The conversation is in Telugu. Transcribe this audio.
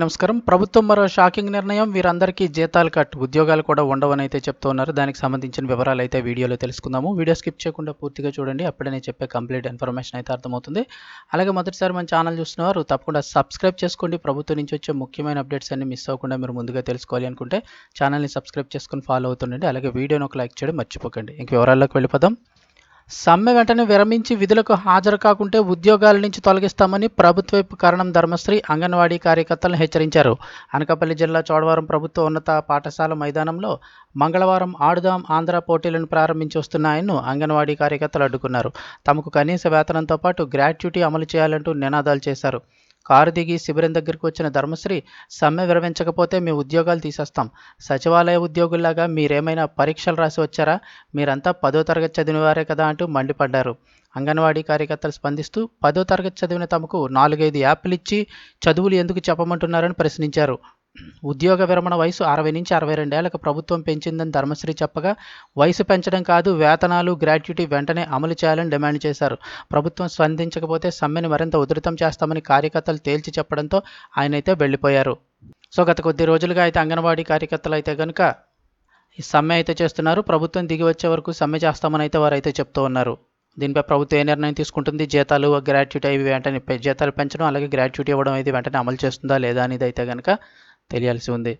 నమస్కారం. ప్రభుత్వం మరో షాకింగ్ నిర్ణయం. వీరందరికీ జీతాలు కట్ ఉద్యోగాలు కూడా ఉండవని అయితే చెప్తూ ఉన్నారు దానికి సంబంధించిన వివరాలు అయితే వీడియోలో తెలుసుకుందాము. వీడియో స్కిప్ చేయకుండా పూర్తిగా చూడండి. అప్పుడే నేను చెప్పే కంప్లీట్ ఇన్ఫర్మేషన్ అయితే అర్థమవుతుంది. అలాగే మొదటిసారి మన ఛానల్ చూస్తున్నవారు తప్పకుండా సబ్స్క్రైబ్ చేసుకోండి. ప్రభుత్వం నుంచి వచ్చే ముఖ్యమైన అప్డేట్స్ అన్ని మిస్ అవ్వకుండా మీరు ముందుగా తెలుసుకోవాలి అనుకుంటే ఛానల్ని సబ్స్క్రైబ్ చేసుకుని ఫాలో అవుతుండండి. అలాగే వీడియోని ఒక లైక్ చేయడం మర్చిపోకండి. ఇంక వివరాల్లోకి వెళ్ళిపోదాం. సమ్మె వెంటనే విరమించి విధులకు హాజరు కాకుంటే ఉద్యోగాల నుంచి తొలగిస్తామని ప్రభుత్వ కరణం ధర్మశ్రీ అంగన్వాడీ కార్యకర్తలను హెచ్చరించారు. అనకాపల్లి జిల్లా చోడవరం ప్రభుత్వ ఉన్నత పాఠశాల మైదానంలో మంగళవారం ఆడుదాం ఆంధ్ర పోటీలను ప్రారంభించి వస్తున్న అంగన్వాడీ కార్యకర్తలు అడ్డుకున్నారు. తమకు కనీస వేతనంతో పాటు గ్రాట్యుటీ అమలు చేయాలంటూ నినాదాలు చేశారు. కారు దిగి శిబిరం దగ్గరికి వచ్చిన ధర్మశ్రీ సమ్మె విరమించకపోతే మీ ఉద్యోగాలు తీసేస్తాం. సచివాలయ ఉద్యోగుల్లాగా మీరేమైనా పరీక్షలు రాసి వచ్చారా? మీరంతా పదో తరగతి చదివినవారే కదా అంటూ మండిపడ్డారు. అంగన్వాడీ కార్యకర్తలు స్పందిస్తూ పదో తరగతి చదివిన తమకు నాలుగైదు యాప్లు ఇచ్చి చదువులు ఎందుకు చెప్పమంటున్నారని ప్రశ్నించారు. ఉద్యోగ విరమణ వయసు అరవై నుంచి అరవై రెండేళ్ళకు ప్రభుత్వం పెంచిందని ధర్మశ్రీ చెప్పగా వయసు పెంచడం కాదు వేతనాలు గ్రాట్యుటీ వెంటనే అమలు చేయాలని డిమాండ్ చేశారు. ప్రభుత్వం స్పందించకపోతే సమ్మెను మరింత ఉధృతం చేస్తామని కార్యకర్తలు తేల్చి చెప్పడంతో ఆయన అయితే వెళ్ళిపోయారు. సో గత కొద్ది రోజులుగా అయితే అంగన్వాడీ కార్యకర్తలు అయితే కనుక ఈ సమ్మె అయితే చేస్తున్నారు. ప్రభుత్వం దిగి వచ్చే వరకు సమ్మె చేస్తామని అయితే వారు అయితే చెప్తూ ఉన్నారు. దీనిపై ప్రభుత్వం ఏ నిర్ణయం తీసుకుంటుంది? జీతాలు గ్రాట్యుటీ అవి వెంటనే జీతాలు పెంచడం అలాగే గ్రాట్యుటీ ఇవ్వడం ఇది వెంటనే అమలు చేస్తుందా లేదా అనేది అయితే కనుక తెలియాల్సి ఉంది